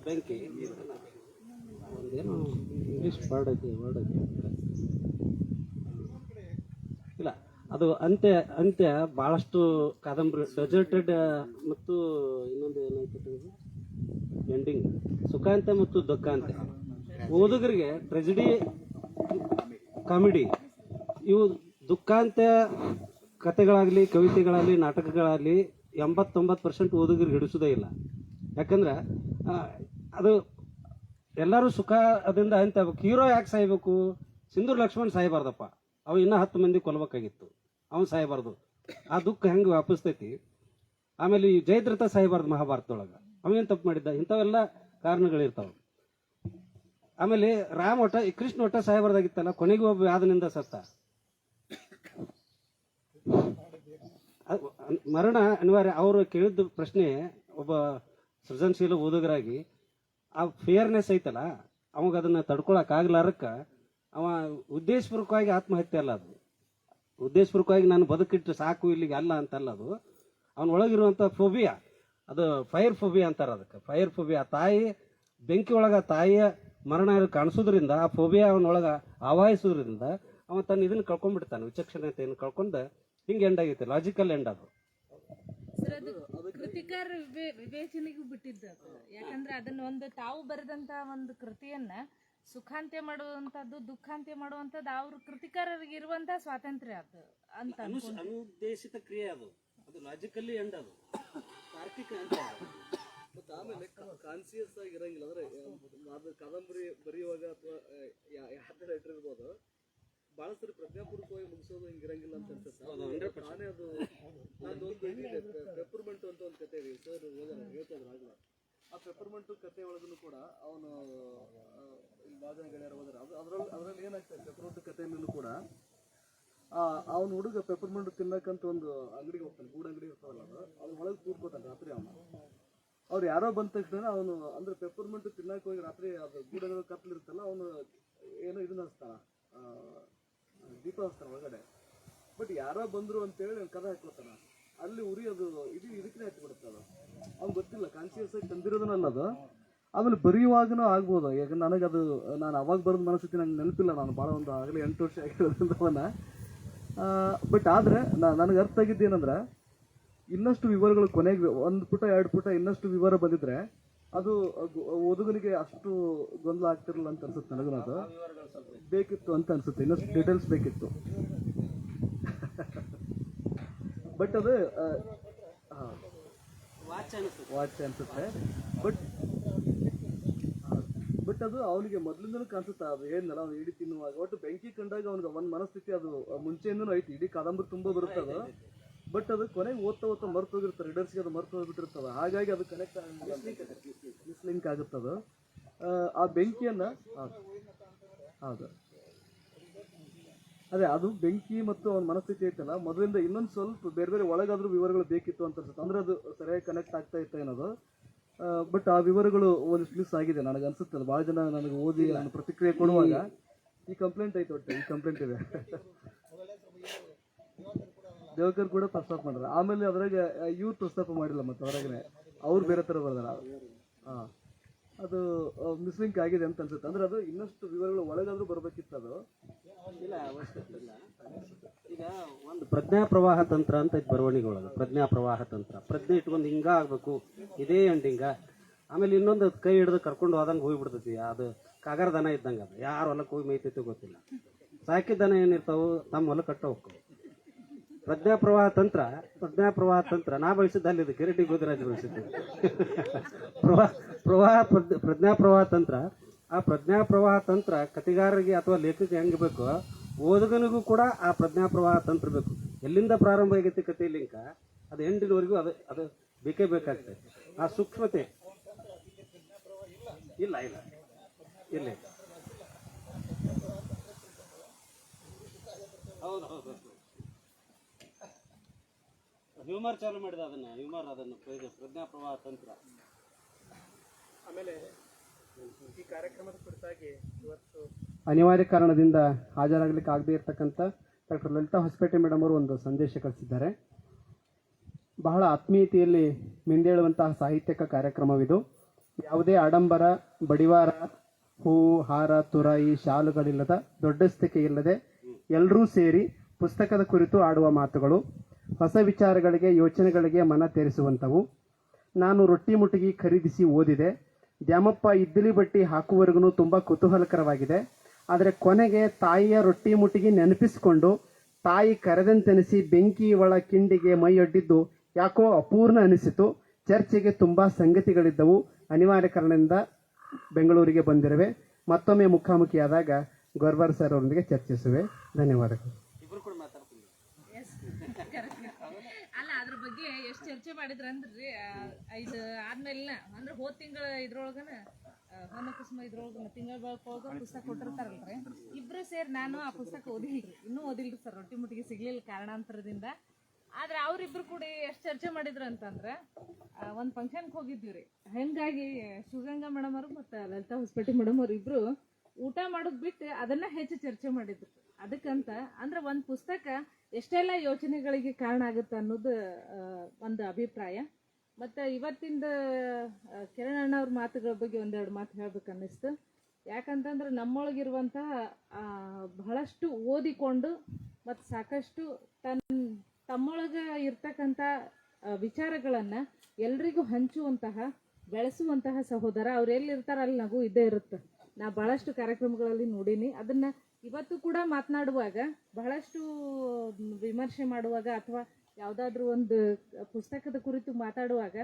ಬೆಂಕಿ. ಒಂದೇನು ಇಂಗ್ಲೀಷ್ ವರ್ಡ್ ಐತಿ ವರ್ಡ್ ಐತಿ ಇಲ್ಲ, ಅದು ಅಂತ್ಯ ಅಂತ್ಯ ಭಾಳಷ್ಟು ಕಾದಂಬರಿ ಡೆಜರ್ಟೆಡ್ ಮತ್ತು ಇನ್ನೊಂದು ಏನಾಯ್ತು ಎಂಡಿಂಗ್ ಸುಖಾಂತ್ಯ ಮತ್ತು ದುಃಖಾಂತ್ಯ ಓದುಗರಿಗೆ ಟ್ರೆಜಿಡಿ ಕಾಮಿಡಿ ಇವು ದುಃಖಾಂತ್ಯ ಕತೆಗಳಾಗಲಿ ಕವಿತೆಗಳಾಗಲಿ, ನಾಟಕಗಳಾಗಲಿ ಎಂಬತ್ತೊಂಬತ್ತು ಪರ್ಸೆಂಟ್ ಓದುಗರಿಗೆ ಹಿಡಿಸೋದೇ ಇಲ್ಲ. ಯಾಕಂದ್ರೆ ಅದು ಎಲ್ಲರೂ ಸುಖ ಅದರಿಂದ ಅಂತ ಹೀರೋ ಯಾಕೆ ಸಾಯ್ಬೇಕು? ಸಿಂಧೂರ್ ಲಕ್ಷ್ಮಣ್ ಸಾಯ್ಬಾರ್ದಪ್ಪ. ಅವ ಇನ್ನೂ ಹತ್ತು ಮಂದಿ ಕೊಲ್ಬೇಕಾಗಿತ್ತು. ಅವನು ಸಾಯ್ಬಾರ್ದು. ಆ ದುಃಖ ಹೆಂಗೆ ವ್ಯಾಪಿಸ್ತೈತಿ ಆಮೇಲೆ ಈ ಜಯದ್ರಥ ಸಾಯ್ಬಾರ್ದು ಮಹಾಭಾರತದೊಳಗೆ. ಅವೇನು ತಪ್ಪು ಮಾಡಿದ್ದ? ಇಂಥವೆಲ್ಲ ಕಾರಣಗಳಿರ್ತಾವೆ. ಆಮೇಲೆ ರಾಮ ಒಟ್ಟ, ಈ ಕೃಷ್ಣ ಒಟ್ಟ ಸಾಯ್ಬಾರ್ದಾಗಿತ್ತಲ್ಲ? ಕೊನೆಗೆ ಒಬ್ಬ ಯಾದನಿಂದ ಸತ್ತ. ಮರಣ ಅನಿವಾರ್ಯ. ಅವರು ಕೇಳಿದ ಪ್ರಶ್ನೆ ಒಬ್ಬ ಸೃಜನಶೀಲ ಓದುಗರಾಗಿ ಆ ಫೇರ್ನೆಸ್ ಐತಲ್ಲ ಅವಾಗ ಅದನ್ನ ತಡ್ಕೊಳಕ್ ಆಗ್ಲಾರಕ್ಕ ಅವ ಉದ್ದೇಶಪೂರ್ವಕವಾಗಿ ಆತ್ಮಹತ್ಯೆ ಅಲ್ಲ ಅದು. ಉದ್ದೇಶಪೂರ್ವಕವಾಗಿ ನಾನು ಬದುಕಿಟ್ಟು ಸಾಕು ಇಲ್ಲಿಗೆ ಅಲ್ಲ ಅಂತಲ್ಲ ಅದು. ಅವನ ಒಳಗಿರುವಂಥ ಫೋಬಿಯಾ ಅದು ಫೈರ್ ಫೋಬಿಯಾ ಅಂತಾರೆ ಅದಕ್ಕೆ. ಫೈರ್ ಫೋಬಿಯಾ ತಾಯಿ ಬೆಂಕಿ ಆ ತಾಯಿಯ ಮರಣ ಕಾಣಿಸೋದ್ರಿಂದ ಆ ಫೋಬಿಯಾ ಅವನೊಳಗೆ ಆವಾಹಿಸೋದ್ರಿಂದ ಅವ ತನ್ನ ಇದನ್ನ ಕಳ್ಕೊಂಡ್ಬಿಡ್ತಾನೆ ವಿಚಕ್ಷಣತೆಯನ್ನು ಕಳ್ಕೊಂಡು ಹಿಂಗೆ ಎಂಡ್ ಆಗೈತೆ ಲಾಜಿಕಲ್ ಎಂಡ್ ಅದು ವಿವೇ- ವಿವೇಚನೆಗೂ ಬಿಟ್ಟಿದ್ದು ಅದು ಯಾಕಂದ್ರೆ ಅದನ್ನ ಒಂದು ತಾವು ಬರೆದಂತ ಒಂದು ಕೃತಿಯನ್ನ ಸುಖಾಂತ್ಯ ಮಾಡುವಂತದ್ದು ದುಃಖಾಂತ್ಯ ಮಾಡುವಂತದ್ದು ಅವ್ರ ಕೃತಿಕಾರರಿಗೆ ಇರುವಂತ ಸ್ವಾತಂತ್ರ್ಯ ಅದು ಅಂತ. ಅನುದ್ದೇಶಿತ ಕ್ರಿಯೆ ಅದು. ಅದು ಲಾಜಿಕಲ್ಲಿ ಎಂಡ್ ಅದು. ತಾರ್ಕಿಕ ಅಂತ ಮತ್ತು ಆಮೇಲೆ ಕಾನ್ಸಿಯಸ್ ಆಗಿ ಇರಂಗಿಲ್ಲ ಅಂದ್ರೆ ಅದು ಕಾದಂಬರಿ ಬರೆಯುವಾಗ ಅಥವಾ ಯಾವ್ದು ರೈಟರ್ ಇರ್ಬೋದು ಭಾಳ ಸರಿ ಪ್ರಜ್ಞಾಪೂರ್ವಕವಾಗಿ ಮುಗಿಸೋದು ಹಿಂಗೆ ಇರಂಗಿಲ್ಲ ಅಂತ ಅನ್ಸುತ್ತೆ. ನಾನೇ ಅದು ಒಂದು ಪೆಪ್ಪರ್ಮೆಂಟ್ ಅಂತ ಒಂದು ಕತೆ ಇದೆ. ಸರ್ ಹೇಳ್ತಾ ಆಗಲ್ಲ ಆ ಪೆಪ್ಪರ್ಮೆಂಟ್ ಕತೆ ಒಳಗೂ ಕೂಡ ಅವನು ಭಾಳ ಜನ ಗೆಳೆಯರು ಹೋದ್ರೆ ಅದು ಅದ್ರಲ್ಲಿ ಅದ್ರಲ್ಲಿ ಏನಾಗ್ತದೆ ಪೆಪ್ಪರ್ಮೆಂಟ್ ಕಥೆಯಲ್ಲೂ ಕೂಡ ಅವನು ಹುಡುಗ ಪೆಪ್ಪರ್ಮೆಂಟ್ ತಿನ್ನಕ್ಕಂತ ಒಂದು ಅಂಗಡಿಗೆ ಹೋಗ್ತಾನೆ ಗೂಡ ಅಂಗಡಿ ಇರ್ತಾವಲ್ಲ ಅದು. ಅದ್ರ ಒಳಗೆ ಕೂತ್ಕೋತಾನೆ ರಾತ್ರಿ ಅವನು. ಅವ್ರು ಯಾರೋ ಬಂದ ತಕ್ಷಣ ಅವನು ಅಂದ್ರೆ ಪೆಪ್ಪರ್ಮೆಂಟ್ ತಿನ್ನಕ್ಕೆ ಹೋಗಿ ರಾತ್ರಿ ಅದು ಗೂಡ ಕತ್ಲಿರ್ತಲ್ಲ ಅವನು ಏನೋ ಇದನ್ನ ಹಚ್ತಾನ ದೀಪ ಒಳಗಡೆ. ಬಟ್ ಯಾರೋ ಬಂದರು ಅಂತೇಳಿ ಕದ ಹಾಕೋತಾನ ಅಲ್ಲಿ ಉರಿ ಅದು ಇದು ಇದಕ್ಕೆ ಹತ್ತಿ ಬಿಡುತ್ತೆ ಅದು. ಅವ್ನು ಗೊತ್ತಿಲ್ಲ ಕಾನ್ಸಿಯಸ್ ಆಗಿ ತಂದಿರೋದನ್ನಲ್ಲ ಅದು ಆಮೇಲೆ ಬರೆಯುವಾಗನೂ ಆಗ್ಬೋದು. ಯಾಕಂದ್ರೆ ನನಗೆ ಅದು, ನಾನು ಅವಾಗ ಬರೆದ ಮನಸ್ಥಿತಿ ನಂಗೆ ನೆನಪಿಲ್ಲ. ನಾನು ಭಾಳ ಒಂದು ಆಗಲೇ ಎಂಟು ವರ್ಷ ಆಗಿರೋದ್ರಿಂದ. ಅವನ್ನ ಬಟ್ ಆದರೆ ನನಗೆ ಅರ್ಥ ಆಗಿದ್ದೇನೆಂದ್ರೆ ಇನ್ನಷ್ಟು ವಿವರಗಳು ಕೊನೆಗೆ, ಒಂದು ಪುಟ, ಎರಡು ಪುಟ ಇನ್ನಷ್ಟು ವಿವರ ಬಂದಿದ್ರೆ ಅದು ಓದುಗನಿಗೆ ಅಷ್ಟು ಗೊಂದಲ ಆಗ್ತಿರಲ್ಲ ಅಂತ ಅನ್ಸುತ್ತೆ ನನಗೂ ಅದು ಬೇಕಿತ್ತು ಅಂತ ಅನ್ಸುತ್ತೆ. ಇನ್ನಷ್ಟು ಡೀಟೇಲ್ಸ್ ಬೇಕಿತ್ತು. ಬಟ್ ಅದು ವಾಚ್ ಅನಿಸುತ್ತೆ. ವಾಚ್ ಅನ್ಸುತ್ತೆ. ಬಟ್ ಬಟ್ ಅದು ಅವನಿಗೆ ಮೊದಲಿಂದನೂ ಕಾಣಿಸುತ್ತೆ. ಅದು ಹೇಳಿದ್ನಲ್ಲ ಅವ್ನು ಇಡೀ ತಿನ್ನುವಾಗ. ಒಟ್ಟು ಬೆಂಕಿ ಕಂಡಾಗ ಅವ್ನಿಗೆ ಒಂದು ಮನಸ್ಥಿತಿ ಅದು ಮುಂಚೆಯಿಂದನೂ ಐತಿ. ಇಡೀ ಕಾದಂಬರಿ ತುಂಬ ಬರುತ್ತೆ ಅದು. ಬಟ್ ಅದು ಕೊನೆಗೆ ಓದ್ತಾ ಓದ್ತಾ ಮರ್ತು ಹೋಗಿರ್ತಾರೆ. ರೀಡರ್ಸ್ಗೆ ಅದು ಮರ್ತು ಹೋಗ್ಬಿಟ್ಟಿರ್ತದೆ ಹಾಗಾಗಿ ಅದು ಕನೆಕ್ಟ್ ಮಿಸ್ಲಿಂಕ್ ಆಗುತ್ತೆ ಅದು ಆ, ಆ ಬೆಂಕಿಯನ್ನ ಹೌದು. ಅದೇ ಅದು ಬೆಂಕಿ ಮತ್ತು ಅವನ ಮನಸ್ಥಿತಿ ಐತಲ್ಲ ಮೊದಲಿಂದ ಇನ್ನೊಂದು ಸ್ವಲ್ಪ ಬೇರೆ ಬೇರೆ ಒಳಗಾದ್ರೂ ವಿವರಗಳು ಬೇಕಿತ್ತು ಅಂತ ಅನ್ಸುತ್ತೆ ಅಂದ್ರೆ ಅದು ಸರಿಯಾಗಿ ಕನೆಕ್ಟ್ ಆಗ್ತಾ ಇತ್ತು ಏನದು? ಬಟ್ ಆ ವಿವರಗಳು ಒಂದಿಷ್ಟು ಮಿಸ್ ಆಗಿದೆ. ನನಗೆ ಅನ್ಸುತ್ತೆ ಭಾಳ ಜನ ನನಗೆ ಓದಿ ನಾನು ಪ್ರತಿಕ್ರಿಯೆ ಕೊಡುವಾಗ ಈ ಕಂಪ್ಲೇಂಟ್ ಐತೆ ಒಟ್ಟು. ಈ ಕಂಪ್ಲೇಂಟ್ ಇದೆ. ದೇವಕರ್ ಕೂಡ ಪ್ರಸ್ತಾಪ ಮಾಡಿದ್ರು. ಆಮೇಲೆ ಅದ್ರಾಗ ಇವ್ರು ಪ್ರಸ್ತಾಪ ಮಾಡಿಲ್ಲ ಮತ್ತೆ ಹೊರಗನೆ ಅವ್ರು ಬೇರೆ ಥರ ಬರ್ದಾರ. ಹಾಂ ಅದು ಮಿಸ್ಲಿಂಕ್ ಆಗಿದೆ ಅಂತ ಅನ್ಸುತ್ತೆ. ಅಂದ್ರೆ ಅದು ಇನ್ನಷ್ಟು ವಿವರಗಳು ಒಳಗಾದ್ರೂ ಬರಬೇಕಿತ್ತು ಅದು. ಇಲ್ಲ ಅವಶ್ಯಕತೆ ಇಲ್ಲ. ಈಗ ಒಂದು ಪ್ರಜ್ಞಾ ಪ್ರವಾಹ ತಂತ್ರ ಅಂತ ಬರವಣಿಗೆ ಒಳಗೆ ಪ್ರಜ್ಞಾ ಪ್ರವಾಹ ತಂತ್ರ. ಪ್ರಜ್ಞೆ ಇಟ್ಕೊಂಡು ಹಿಂಗ ಆಗ್ಬೇಕು ಇದೇ ಎಂಡಿಂಗ ಆಮೇಲೆ ಇನ್ನೊಂದು ಕೈ ಹಿಡಿದು ಕರ್ಕೊಂಡು ಹೋದಂಗೆ ಹೋಗ್ಬಿಡ್ತೈತಿ ಅದು ಕಾಗರ ದನ ಇದ್ದಂಗೆ ಅದು. ಯಾರು ಹೊಲಕ್ಕೆ ಹೋಗಿ ಮೇಯ್ತೈತೆ ಗೊತ್ತಿಲ್ಲ. ಸಾಕಿದ ದನ ಏನಿರ್ತಾವು ತಮ್ಮ ಹೊಲ ಕಟ್ಟ ಹೋಗ್ತಾವೆ ಪ್ರಜ್ಞಾ ಪ್ರವಾಹ ತಂತ್ರ ಪ್ರಜ್ಞಾ ಪ್ರವಾಹ ತಂತ್ರ. ನಾ ಬಳಸಿದ್ದ ಇದು. ಕಿರೀಟಿ ಗೋದಿರಾಜ್ ಬಳಸಿದ್ದೆ. ಪ್ರವಾಹ ಪ್ರವಾಹ, ಪ್ರಜ್ಞಾ- ಪ್ರವಾಹ ತಂತ್ರ. ಆ ಪ್ರಜ್ಞಾ ಪ್ರವಾಹ ತಂತ್ರ ಕಥೆಗಾರರಿಗೆ ಅಥವಾ ಲೇಖಕ ಹೆಂಗೆ ಬೇಕು, ಓದುಗನಿಗೂ ಕೂಡ ಆ ಪ್ರಜ್ಞಾ ಪ್ರವಾಹ ತಂತ್ರ ಬೇಕು. ಎಲ್ಲಿಂದ ಪ್ರಾರಂಭ ಆಗೈತೆ ಕತೆ ಲಿಂಕ, ಅದು ಎಂಡಿನವರೆಗೂ ಅದು ಅದು ಬೇಕೇ ಬೇಕಾಗ್ತದೆ. ಆ ಸೂಕ್ಷ್ಮತೆ. ಇಲ್ಲ ಇಲ್ಲ. ಇಲ್ಲ ಹೌದು ಹೌದು. ಹ್ಯೂಮರ್ ಚಾಲು ಮಾಡಿದ ಅದನ್ನ ಹ್ಯೂಮರ್ ಅದನ್ನು ಪ್ರಜ್ಞಾ- ಪ್ರಜ್ಞಾ ಪ್ರವಾಹ ತಂತ್ರ. ಅನಿವಾರ್ಯ ಕಾರಣದಿಂದ ಹಾಜರಾಗಲಿಕ್ಕೆ ಆಗದೇ ಇರತಕ್ಕಂಥ ಡಾಕ್ಟರ್ ಲಲಿತಾ ಹೊಸಪೇಟೆ ಮೇಡಮ್ ಅವರು ಒಂದು ಸಂದೇಶ ಕಳಿಸಿದ್ದಾರೆ. ಬಹಳ ಆತ್ಮೀಯತೆಯಲ್ಲಿ ಮಿಂದೇಳುವಂತಹ ಸಾಹಿತ್ಯಕ ಕಾರ್ಯಕ್ರಮವಿದು. ಯಾವುದೇ ಆಡಂಬರ ಬಡಿವಾರ ಹೂ ಹಾರ ತುರಾಯಿ ಶಾಲುಗಳಿಲ್ಲದ ದೊಡ್ಡಸ್ತಿಕೆ ಇಲ್ಲದೆ ಎಲ್ಲರೂ ಸೇರಿ ಪುಸ್ತಕದ ಕುರಿತು ಆಡುವ ಮಾತುಗಳು. ಹೊಸ ವಿಚಾರಗಳಿಗೆ, ಯೋಚನೆಗಳಿಗೆ ಮನ ತೆರೆಸುವಂಥವು. ನಾನು ರೊಟ್ಟಿ ಮುಟ್ಟಿಗೆ ಖರೀದಿಸಿ ಓದಿದೆ. ದ್ಯಾಮಪ್ಪ ಇಡ್ಲಿ ಬಟ್ಟಿ ಹಾಕುವವರೆಗೂ ತುಂಬ ಕುತೂಹಲಕರವಾಗಿದೆ. ಆದರೆ ಕೊನೆಗೆ ತಾಯಿಯ ರೊಟ್ಟಿ ಮುಟ್ಟಿಗೆ ನೆನಪಿಸಿಕೊಂಡು ತಾಯಿ ಕರೆದಂತೆನಿಸಿ ಬೆಂಕಿ ಒಳ ಕಿಂಡಿಗೆ ಮೈಯೊಡ್ಡಿದ್ದು ಯಾಕೋ ಅಪೂರ್ಣ ಅನಿಸಿತು. ಚರ್ಚೆಗೆ ತುಂಬ ಸಂಗತಿಗಳಿದ್ದವು. ಅನಿವಾರ್ಯ ಕಾರಣದಿಂದ ಬೆಂಗಳೂರಿಗೆ ಬಂದಿರುವೆ. ಮತ್ತೊಮ್ಮೆ ಮುಖಾಮುಖಿಯಾದಾಗ ಗೌರ್ವರ್ ಸರ್ ಅವರೊಂದಿಗೆ ಚರ್ಚಿಸುವೆ. ಧನ್ಯವಾದಗಳು ಇಬ್ರು ಕೂಡ ಮಾತಾಡ್ತೀನಿ ಅಲ್ಲ ಅದ್ರ ಬಗ್ಗೆ ಎಷ್ಟು ಚರ್ಚೆ ಮಾಡಿದ್ರ ಅಂದ್ರಿ ಇದು ಆದ್ಮೇಲೆ ಅಂದ್ರೆ ಹೋದ್ ತಿಂಗಳ ಇದ್ರೊಳಗನ ಹೋಮ ಕುಸುಮ ಇದ್ರೊಳಗ ತಿಂಗಳ ಬಳಕೊಳಗ ಪುಸ್ತಕ ಕೊಟ್ಟಿರ್ತಾರಲ್ರಿ. ಇಬ್ರು ಸೇರಿ ನಾನು ಆ ಪುಸ್ತಕ ಓದಿಲ್ರಿ ಇನ್ನೂ ಓದಿಲ್ರಿ ಸರ್, ರೊಟ್ಟಿ ಮುಟ್ಟಿಗೆ ಸಿಗ್ಲಿಲ್ಲ ಕಾರಣಾಂತರದಿಂದ. ಆದ್ರೆ ಅವ್ರಿಬ್ರು ಕೂಡ ಎಷ್ಟು ಚರ್ಚೆ ಮಾಡಿದ್ರು ಅಂತಂದ್ರೆ ಒಂದು ಫಂಕ್ಷನ್ಗೆ ಹೋಗಿದ್ವಿ ರೀ. ಹಂಗಾಗಿ ಶಿವಗಂಗಾ ಮೇಡಮ್ ಅವರು ಮತ್ತು ಲಲಿತಾ ಹೊಸಪೇಟೆ ಮೇಡಮ್ ಅವ್ರು ಇಬ್ರು ಊಟ ಮಾಡೋದು ಬಿಟ್ಟು ಅದನ್ನ ಹೆಚ್ಚು ಚರ್ಚೆ ಮಾಡಿದ್ರು. ಅದಕ್ಕಂತ ಅಂದ್ರೆ ಒಂದು ಪುಸ್ತಕ ಎಷ್ಟೆಲ್ಲ ಯೋಚನೆಗಳಿಗೆ ಕಾರಣ ಆಗುತ್ತೆ ಅನ್ನೋದು ಒಂದು ಅಭಿಪ್ರಾಯ. ಮತ್ತು ಇವತ್ತಿಂದ ಕಿರಣ್ ಅವ್ರ ಮಾತುಗಳ ಬಗ್ಗೆ ಒಂದೆರಡು ಮಾತು ಹೇಳ್ಬೇಕು ಅನ್ನಿಸ್ತು. ಯಾಕಂತಂದ್ರೆ ನಮ್ಮೊಳಗಿರುವಂತಹ ಬಹಳಷ್ಟು ಓದಿಕೊಂಡು ಮತ್ತು ಸಾಕಷ್ಟು ತನ್ನ ತಮ್ಮೊಳಗೆ ಇರ್ತಕ್ಕಂಥ ವಿಚಾರಗಳನ್ನ ಎಲ್ರಿಗೂ ಹಂಚುವಂತಹ ಬೆಳೆಸುವಂತಹ ಸಹೋದರ, ಅವ್ರು ಎಲ್ಲಿರ್ತಾರೆ ಅಲ್ಲಿ ನಗು ಇದ್ದೇ ಇರುತ್ತೆ. ನಾ ಬಹಳಷ್ಟು ಕಾರ್ಯಕ್ರಮಗಳಲ್ಲಿ ನೋಡೀನಿ. ಅದನ್ನ ಇವತ್ತು ಕೂಡ ಮಾತನಾಡುವಾಗ, ಬಹಳಷ್ಟು ವಿಮರ್ಶೆ ಮಾಡುವಾಗ ಅಥವಾ ಯಾವುದಾದ್ರೂ ಒಂದು ಪುಸ್ತಕದ ಕುರಿತು ಮಾತಾಡುವಾಗ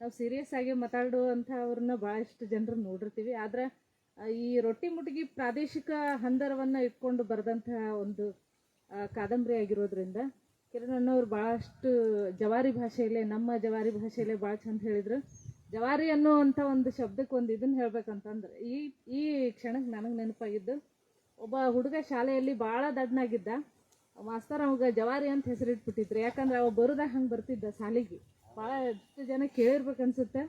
ನಾವು ಸೀರಿಯಸ್ ಆಗಿ ಮಾತಾಡುವಂಥವ್ರನ್ನ ಭಾಳಷ್ಟು ಜನರು ನೋಡಿರ್ತೀವಿ. ಆದ್ರೆ, ಈ ರೊಟ್ಟಿ ಮುಟ್ಟಿಗೆ ಪ್ರಾದೇಶಿಕ ಹಂದರವನ್ನ ಇಟ್ಕೊಂಡು ಬರೆದಂತಹ ಒಂದು ಕಾದಂಬರಿ ಆಗಿರೋದ್ರಿಂದ ಕಿರಣ್ ಅಣ್ಣವ್ರು ಭಾಳಷ್ಟು ಜವಾರಿ ಭಾಷೆಯಲ್ಲೇ, ನಮ್ಮ ಜವಾರಿ ಭಾಷೆಯಲ್ಲೇ ಭಾಳ ಚಂದ ಹೇಳಿದ್ರು. ಜವಾರಿ ಅನ್ನುವಂಥ ಒಂದು ಶಬ್ದಕ್ಕೆ ಒಂದು ಇದನ್ನ ಹೇಳ್ಬೇಕಂತಂದ್ರೆ, ಈ ಈ ಕ್ಷಣಕ್ಕೆ ನನಗೆ ನೆನಪಾಗಿದ್ದು, ಒಬ್ಬ ಹುಡುಗ ಶಾಲೆಯಲ್ಲಿ ಭಾಳ ದಡ್ಡನಾಗಿದ್ದ ಮಾಸ್ತರ್ ಅವಾಗ ಜವಾರಿ ಅಂತ ಹೆಸರಿಟ್ಬಿಟ್ಟಿದ್ರು. ಯಾಕಂದ್ರೆ ಅವ ಬರೋದಾಗ ಹಂಗೆ ಬರ್ತಿದ್ದ ಶಾಲೆಗೆ. ಭಾಳ ಎಷ್ಟು ಜನ ಕೇಳಿರ್ಬೇಕನ್ಸುತ್ತೆ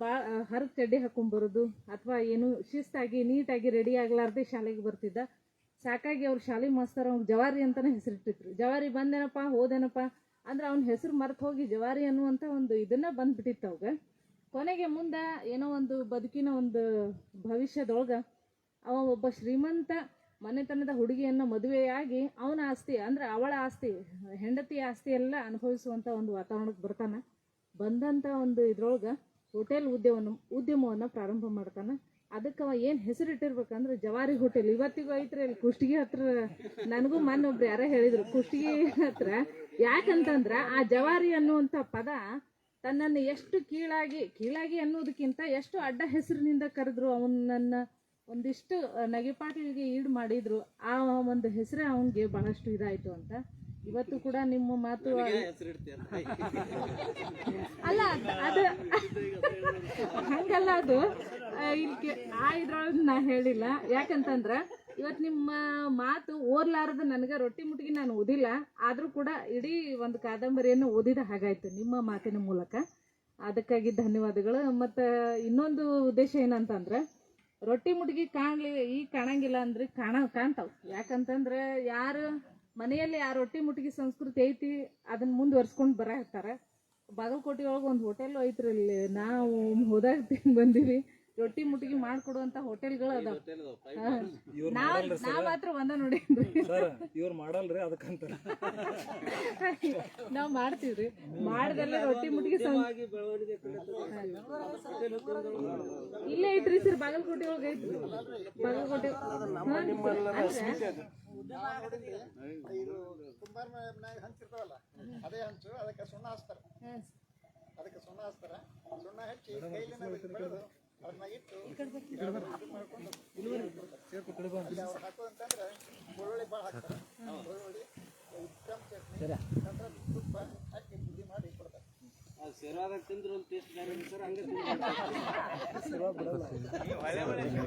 ಭಾಳ ಹರ ಚಡ್ಡಿ ಹಾಕೊಂಬರೋದು, ಅಥವಾ ಏನು ಶಿಸ್ತಾಗಿ, ನೀಟಾಗಿ ರೆಡಿ ಆಗ್ಲಾರ್ದೆ ಶಾಲೆಗೆ ಬರ್ತಿದ್ದ. ಸಾಕಾಗಿ ಅವ್ರ ಶಾಲೆ ಮಾಸ್ತರ್ ಅವ್ನಿಗೆ ಜವಾರಿ ಅಂತಾನೆ ಹೆಸರಿಟ್ಟಿದ್ರು. ಜವಾರಿ ಬಂದೇನಪ್ಪ, ಹೋದೇನಪ್ಪ ಅಂದ್ರೆ ಅವನ ಹೆಸರು ಮರೆತು ಹೋಗಿ ಜವಾರಿ ಅನ್ನುವಂಥ ಒಂದು ಇದನ್ನ ಬಂದ್ಬಿಟ್ಟಿತ್ತು ಅವಾಗ. ಕೊನೆಗೆ ಮುಂದೆ ಏನೋ ಒಂದು ಬದುಕಿನ ಒಂದು ಭವಿಷ್ಯದೊಳಗೆ ಅವ ಒಬ್ಬ ಶ್ರೀಮಂತ ಮನೆತನದ ಹುಡುಗಿಯನ್ನು ಮದುವೆಯಾಗಿ ಅವನ ಆಸ್ತಿ, ಅಂದ್ರೆ ಅವಳ ಆಸ್ತಿ, ಹೆಂಡತಿ ಆಸ್ತಿ ಎಲ್ಲ ಅನುಭವಿಸುವಂಥ ಒಂದು ವಾತಾವರಣಕ್ಕೆ ಬರ್ತಾನೆ. ಬಂದಂಥ ಒಂದು ಇದ್ರೊಳಗೆ ಹೋಟೆಲ್ ಉದ್ಯಮವನ್ನು ಉದ್ಯಮವನ್ನು ಪ್ರಾರಂಭ ಮಾಡ್ತಾನೆ. ಅದಕ್ಕೆ ಅವ ಏನು ಹೆಸರಿಟ್ಟಿರ್ಬೇಕಂದ್ರೆ ಜವಾರಿ ಹೋಟೆಲ್. ಇವತ್ತಿಗೂ ಐತ್ರಿ ಅಲ್ಲಿ ಕುಷ್ಟಗಿ ಹತ್ರ. ನನಗೂ ಮೊನ್ನೆ ಒಬ್ರು ಯಾರೋ ಹೇಳಿದ್ರು, ಕುಷ್ಟಗಿ ಹತ್ರ ಯಾಕಂತಂದ್ರ ಆ ಜವಾರಿ ಅನ್ನುವಂಥ ಪದ ತನ್ನನ್ನು ಎಷ್ಟು ಕೀಳಾಗಿ ಕೀಳಾಗಿ ಅನ್ನೋದಕ್ಕಿಂತ ಎಷ್ಟು ಅಡ್ಡ ಹೆಸರಿನಿಂದ ಕರೆದ್ರು ಅವನನ್ನ ಒಂದಿಷ್ಟು ನಗೆಪಾಟಿಗೆ ಈಡು ಮಾಡಿದ್ರು ಆ ಒಂದು ಹೆಸರೇ ಅವನಿಗೆ ಬಹಳಷ್ಟು ಇದಾಯ್ತು ಅಂತ. ಇವತ್ತು ಕೂಡ ನಿಮ್ಮ ಮಾತು (laughs) ಅಲ್ಲ ಅದು ಹಂಗಲ್ಲ ಅದು. ಇಲ್ಲಿ ಆ ಇದ್ರೊಳಗೆ ನಾ ಹೇಳಿಲ್ಲ. ಯಾಕಂತಂದ್ರ ಇವತ್ತು ನಿಮ್ಮ ಮಾತು ಓದ್ಲಾರದ ನನಗೆ ರೊಟ್ಟಿ ಮುಟ್ಟಿಗೆ ನಾನು ಓದಿಲ್ಲ. ಆದರೂ ಕೂಡ ಇಡೀ ಒಂದು ಕಾದಂಬರಿಯನ್ನು ಓದಿದ ಹಾಗಾಯ್ತು ನಿಮ್ಮ ಮಾತಿನ ಮೂಲಕ. ಅದಕ್ಕಾಗಿ ಧನ್ಯವಾದಗಳು. ಮತ್ತು ಇನ್ನೊಂದು ಉದ್ದೇಶ ಏನಂತಂದ್ರೆ, ರೊಟ್ಟಿ ಮುಟ್ಗಿ ಕಾಣ್ಲಿ, ಈ ಕಾಣಂಗಿಲ್ಲ ಅಂದ್ರೆ ಕಾಣ, ಕಾಣ್ತಾವ್. ಯಾಕಂತಂದ್ರೆ ಯಾರು ಮನೆಯಲ್ಲಿ ಆ ರೊಟ್ಟಿ ಮುಟ್ಗಿ ಸಂಸ್ಕೃತಿ ಐತಿ ಅದನ್ನ ಮುಂದುವರ್ಸ್ಕೊಂಡು ಬರಹತ್ತಾರ. ಬಾಗಲಕೋಟೆ ಒಳಗೆ ಒಂದು ಹೋಟೆಲ್ ಐತ್ರಿ ಇಲ್ಲಿ ನಾವು ಹೋದಾಗ ತಿಂದು ಬಂದಿವಿ. ರೊಟ್ಟಿ ಮುಟ್ಟಿಗೆ ಮಾಡ್ಕೊಡುವಂತ ಹೋಟೆಲ್ಗಳು ಅದಾವ. ನಾವ್ ನಾ ಮಾತ್ರ ಒಂದ ನೋಡೇನ್ರಿ ಇವ್ರು ಮಾಡಲ್ರಿ ಅದಕ್ಕಂತ ನಾವ್ ಮಾಡ್ತೀವ್ರಿ. ಮಾಡ್ದೆಲ್ಲ ರೊಟ್ಟಿ ಮುಟ್ಟಿಗೆ ಇಲ್ಲೇ ಐತ್ರಿ ಸರ್ ಬಾಗಲಕೋಟೆ ಒಳಗ ಐತ್ರಿ. ಬಾಗಲಕೋಟೆ. ಹಂಚಿರ್ತಾವಲ್ಲ ಅದೇ. ಹಂಚು ಅದಕ್ಕೆ ಸುಣ್ಣ ಹಚ್ತಾರ ಅದಕ್ಕೆ ಸುಣ್ಣ ಹಚ್ತಾರ ಸುಣ್ಣ ಹಚ್ಚಿ ಕೈಲಿನ ಬೆಳೆದು ಅದನ್ನ ಇಟ್ಟು ಹಾಕೋದಂತಂದ್ರೆ ಬೆಳ್ಳುಳ್ಳಿ ಭಾಳ ಹಾಕ್ತಾರೆ ಬೆಳ್ಳುಳ್ಳಿ ಉತ್ತಮ ಚಟ್ನಿ ನಂತರ ತುಪ್ಪ ಹಾಕಿ ಪುಡಿ ಮಾಡಿ ಕೊಡ್ತಾರೆ ಶೇರ್ವಾದಾಗ ತಿಂದ್ರು ಒಂದು ಟೇಸ್ಟ್ ಬೇರೆ ಸರ್ ಹಂಗೆ ತಿಂದ್ರು ನೀವು ಹಳೆ ಮನೆ ಶುರು